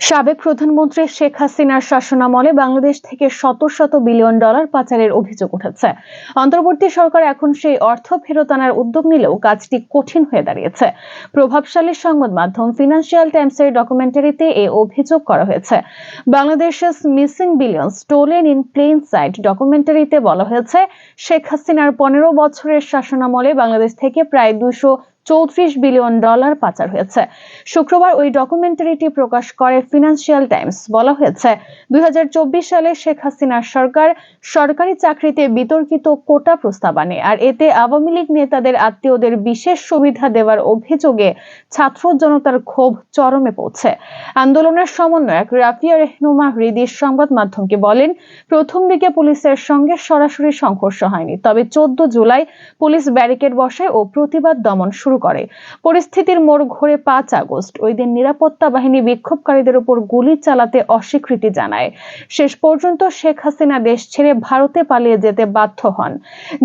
সাবেক প্রধানমন্ত্রী শেখ হাসিনার শাসনামলে বাংলাদেশ থেকে শত শত বিলিয়ন ডলার পাচারের অভিযোগ উঠেছে। অন্তর্বর্তী সরকার এখন সেই অর্থ ফেরত আনার উদ্যোগ নিলেও কাজটি কঠিন হয়ে দাঁড়িয়েছে। প্রভাবশালী সংবাদ মাধ্যম ফিনান্সিয়াল টাইমসের ডকুমেন্টারিতে এ অভিযোগ করা হয়েছে। বাংলাদেশের missing billion stolen in plain sight ডকুমেন্টারিতে বলা হয়েছে, শেখ হাসিনার পনেরো বছরের শাসনামলে বাংলাদেশ থেকে প্রায় দুশো চৌত্রিশ বিলিয়ন ডলার পাচার হয়েছে। শুক্রবার ওই ডকুমেন্টারিটি প্রকাশ করে ফিনান্সিয়াল টাইমস বলা হয়েছে, দুই সালে শেখ হাসিনার সরকার সরকারি চাকরিতে বিতর্কিত কোটা প্রস্তাব আনে, আর এতে আওয়ামী লীগ নেতাদের আত্মীয়দের বিশেষ সুবিধা দেওয়ার অভিযোগে ছাত্র জনতার ক্ষোভ চরমে পৌঁছে আন্দোলনের সমন্বয়ক রাফিয়া রেহনুমা হৃদি সংবাদ মাধ্যমকে বলেন, প্রথম দিকে পুলিশের সঙ্গে সরাসরি সংঘর্ষ হয়নি, তবে চোদ্দ জুলাই পুলিশ ব্যারিকেড বসায় ও প্রতিবাদ দমন শুরু করে। পরিস্থিতির মোড় ঘুরে পাঁচ আগস্ট। ওই দিন নিরাপত্তা বাহিনী বিক্ষোভকারীদের উপর গুলি চালাতে অস্বীকৃতি জানায়। শেষ পর্যন্ত শেখ হাসিনা দেশ ছেড়ে ভারতে পালিয়ে যেতে বাধ্য হন।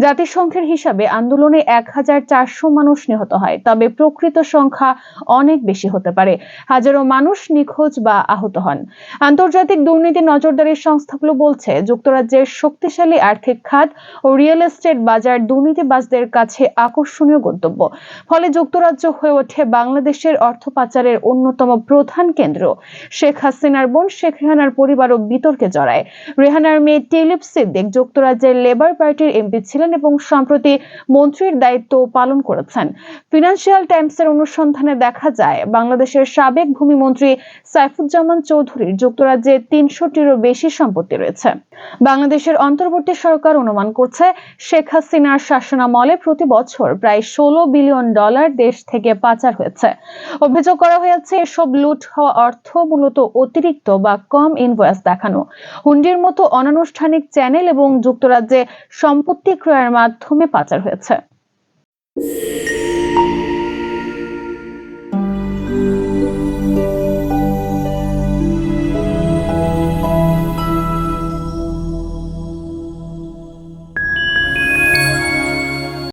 জাতিসংঘের হিসাবে আন্দোলনে এক হাজার চারশো মানুষ নিহত হয়। তবে প্রকৃত সংখ্যা অনেক বেশি হতে পারে। হাজারো মানুষ নিখোঁজ বা আহত হন। আন্তর্জাতিক দুর্নীতি নজরদারি সংস্থাগুলো বলছে, যুক্তরাজ্যের শক্তিশালী আর্থিক খাত ও রিয়েল এস্টেট বাজার দুর্নীতিবাজদের কাছে আকর্ষণীয় গন্তব্য। ফলে যুক্তরাজ্য হয়ে ওঠে বাংলাদেশের অর্থ পাচারের অন্যতম প্রধান কেন্দ্র। শেখ হাসিনার বোন শেখ রেহানার পরিবারও বিতর্কে জড়ায়। রেহানার মেয়ে টিলিপ সিদ্দিক যুক্তরাজ্যের লেবার পার্টির এমপি ছিলেন এবং সম্প্রতি মন্ত্রীর দায়িত্ব পালন করেছেন। ফিনান্সিয়াল টাইমসের অনুসন্ধানে দেখা যায়, বাংলাদেশের সাবেক ভূমিমন্ত্রী সাইফুজ্জামান চৌধুরীর যুক্তরাজ্যে তিনশোটিরও বেশি সম্পত্তি রয়েছে। বাংলাদেশের অন্তর্বর্তী সরকার অনুমান করছে, শেখ হাসিনার শাসনামলে প্রতি বছর প্রায় ষোলো বিলিয়ন ডলার দেশ থেকে পাচার হয়েছে। অভিযোগ করা হয়েছে, এসব লুট হওয়া অর্থ মূলত অতিরিক্ত বা কম ইনভয়েস দেখানো। হুন্ডির মতো অনানুষ্ঠানিক চ্যানেল এবং যুক্তরাজ্যে সম্পত্তি ক্রয়ের মাধ্যমে পাচার হয়েছে।